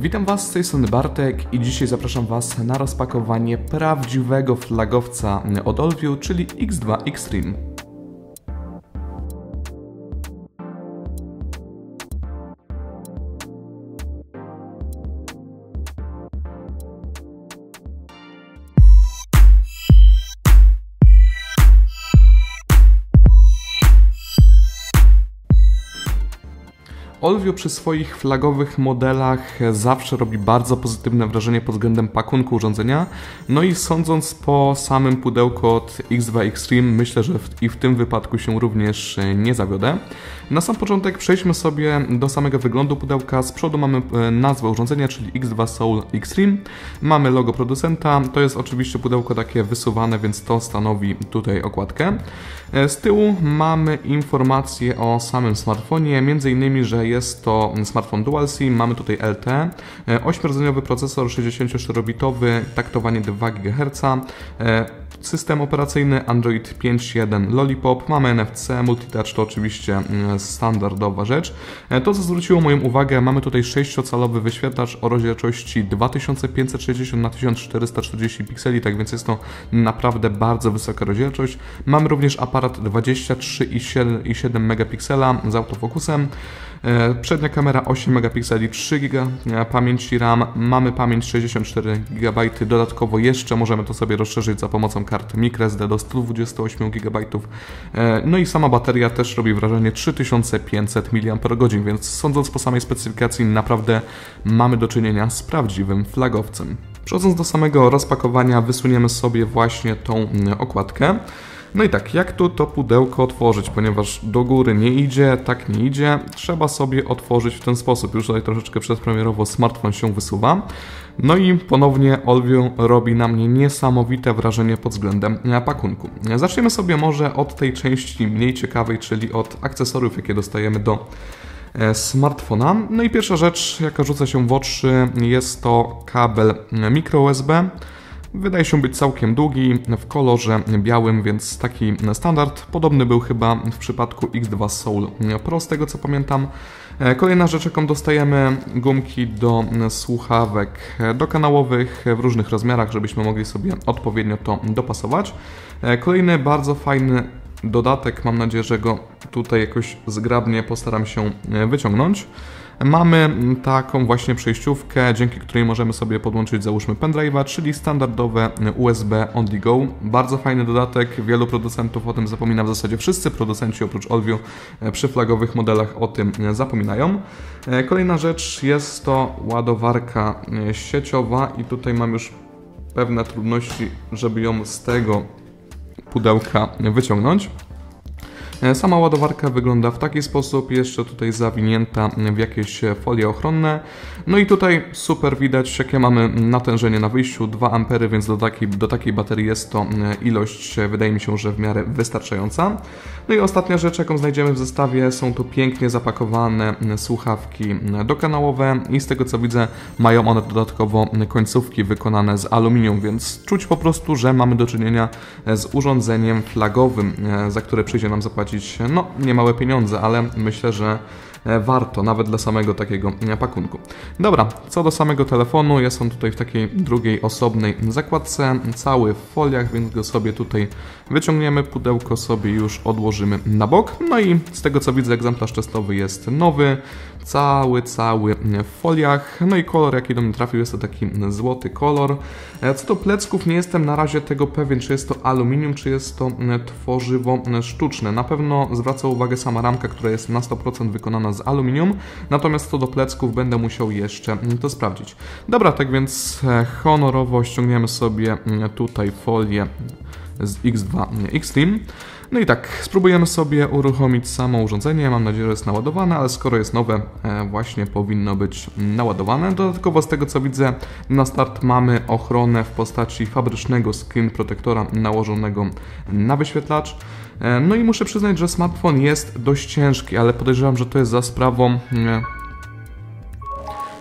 Witam Was z tej strony Bartek i dzisiaj zapraszam Was na rozpakowanie prawdziwego flagowca od czyli X2 Extreme. Olvio przy swoich flagowych modelach zawsze robi bardzo pozytywne wrażenie pod względem pakunku urządzenia. No i sądząc po samym pudełku od X2 Extreme, myślę, że w, i w tym wypadku się również nie zawiodę. Na sam początek przejdźmy sobie do samego wyglądu pudełka. Z przodu mamy e, nazwę urządzenia, czyli X2 Soul Extreme. Mamy logo producenta. To jest oczywiście pudełko takie wysuwane, więc to stanowi tutaj okładkę. E, z tyłu mamy informacje o samym smartfonie, innymi, że jest to smartfon Dual SIM, mamy tutaj LTE, 8-rdzeniowy procesor 64-bitowy, taktowanie 2 GHz, e, system operacyjny Android 5.1 Lollipop, mamy NFC, multitouch to oczywiście mm, standardowa rzecz. E, to co zwróciło moją uwagę, mamy tutaj 6-calowy wyświetlacz o rozdzielczości 2560 na 1440 pikseli, tak więc jest to naprawdę bardzo wysoka rozdzielczość. Mamy również aparat 23,7 megapiksela z autofokusem. E, przednia kamera 8 megapikseli, 3 GB e, pamięci RAM, mamy pamięć 64 GB, dodatkowo jeszcze możemy to sobie rozszerzyć za pomocą kart microSD do 128 GB. E, no i sama bateria też robi wrażenie 3500 mAh, więc sądząc po samej specyfikacji naprawdę mamy do czynienia z prawdziwym flagowcem. Przechodząc do samego rozpakowania wysuniemy sobie właśnie tą mm, okładkę. No i tak, jak tu to pudełko otworzyć, ponieważ do góry nie idzie, tak nie idzie, trzeba sobie otworzyć w ten sposób. Już tutaj troszeczkę przedpremierowo smartfon się wysuwa. No i ponownie Olvio robi na mnie niesamowite wrażenie pod względem pakunku. Zaczniemy sobie może od tej części mniej ciekawej, czyli od akcesoriów, jakie dostajemy do e, smartfona. No i pierwsza rzecz, jaka rzuca się w oczy, jest to kabel micro USB. Wydaje się być całkiem długi, w kolorze białym, więc taki standard. Podobny był chyba w przypadku X2 Soul Pro, z tego co pamiętam. Kolejna rzecz, jaką dostajemy, gumki do słuchawek dokanałowych w różnych rozmiarach, żebyśmy mogli sobie odpowiednio to dopasować. Kolejny bardzo fajny dodatek, mam nadzieję, że go tutaj jakoś zgrabnie postaram się wyciągnąć. Mamy taką właśnie przejściówkę, dzięki której możemy sobie podłączyć załóżmy pendrive'a, czyli standardowe USB on the go. Bardzo fajny dodatek, wielu producentów o tym zapomina, w zasadzie wszyscy producenci oprócz Olvio e, przy flagowych modelach o tym zapominają. E, kolejna rzecz jest to ładowarka e, sieciowa i tutaj mam już pewne trudności, żeby ją z tego pudełka wyciągnąć. E, sama ładowarka wygląda w taki sposób, jeszcze tutaj zawinięta w jakieś folie ochronne. No i tutaj super widać, jakie mamy natężenie na wyjściu, 2 A, więc do takiej, do takiej baterii jest to e, ilość, wydaje mi się, że w miarę wystarczająca. No i ostatnia rzecz, jaką znajdziemy w zestawie, są tu pięknie zapakowane słuchawki dokanałowe i z tego co widzę, mają one dodatkowo końcówki wykonane z aluminium, więc czuć po prostu, że mamy do czynienia z urządzeniem flagowym, e, za które przyjdzie nam zapłacić zapłacić no, niemałe pieniądze, ale myślę, że warto, nawet dla samego takiego e, pakunku. Dobra, co do samego telefonu, jest on tutaj w takiej drugiej osobnej zakładce, cały w foliach, więc go sobie tutaj wyciągniemy, pudełko sobie już odłożymy na bok. No i z tego co widzę, egzemplarz testowy jest nowy, cały, cały w foliach. No i kolor, jaki do mnie trafił, jest to taki złoty kolor. E, co do plecków, nie jestem na razie tego pewien, czy jest to aluminium, czy jest to tworzywo sztuczne. Na pewno zwraca uwagę sama ramka, która jest na 100% wykonana z aluminium, natomiast co do plecków będę musiał jeszcze to sprawdzić. Dobra, tak więc e, honorowo ściągniemy sobie tutaj folię z X2 Extreme. No i tak, spróbujemy sobie uruchomić samo urządzenie. Mam nadzieję, że jest naładowane, ale skoro jest nowe, e, właśnie powinno być naładowane. Dodatkowo z tego co widzę, na start mamy ochronę w postaci fabrycznego screen protektora nałożonego na wyświetlacz. E, no i muszę przyznać, że smartfon jest dość ciężki, ale podejrzewam, że to jest za sprawą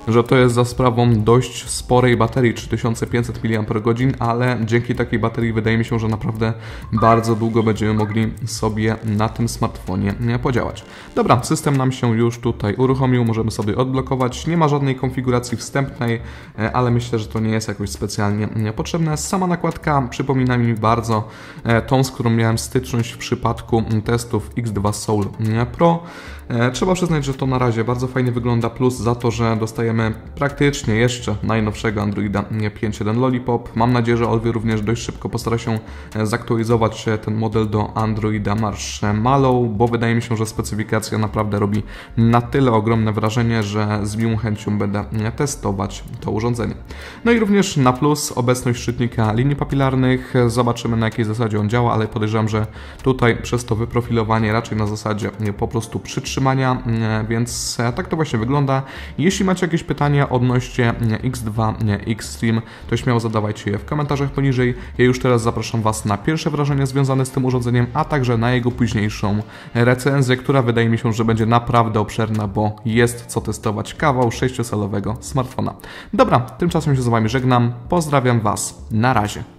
że to jest za sprawą dość sporej baterii 3500 mAh, ale dzięki takiej baterii wydaje mi się, że naprawdę bardzo długo będziemy mogli sobie na tym smartfonie podziałać. Dobra, system nam się już tutaj uruchomił, możemy sobie odblokować. Nie ma żadnej konfiguracji wstępnej, e, ale myślę, że to nie jest jakoś specjalnie potrzebne. Sama nakładka przypomina mi bardzo e, tą, z którą miałem styczność w przypadku testów X2 Soul Pro. E, trzeba przyznać, że to na razie bardzo fajnie wygląda, plus za to, że dostajemy praktycznie jeszcze najnowszego Androida 5.1 Lollipop. Mam nadzieję, że Olvi również dość szybko postara się e, zaktualizować ten model do Androida Marshmallow, bo wydaje mi się, że specyfikacja naprawdę robi na tyle ogromne wrażenie, że z miłą chęcią będę testować to urządzenie. No i również na plus obecność szczytnika linii papilarnych. Zobaczymy na jakiej zasadzie on działa, ale podejrzewam, że tutaj przez to wyprofilowanie raczej na zasadzie po prostu przytrzymania utrzymania, e, więc e, tak to właśnie wygląda. Jeśli macie jakieś pytania odnośnie e, X2 Xtreme, to śmiało zadawajcie je w komentarzach poniżej. Ja już teraz zapraszam Was na pierwsze wrażenie związane z tym urządzeniem, a także na jego późniejszą recenzję, która wydaje mi się, że będzie naprawdę obszerna, bo jest co testować kawał 6-salowego smartfona. Dobra, tymczasem się z Wami żegnam. Pozdrawiam Was. Na razie.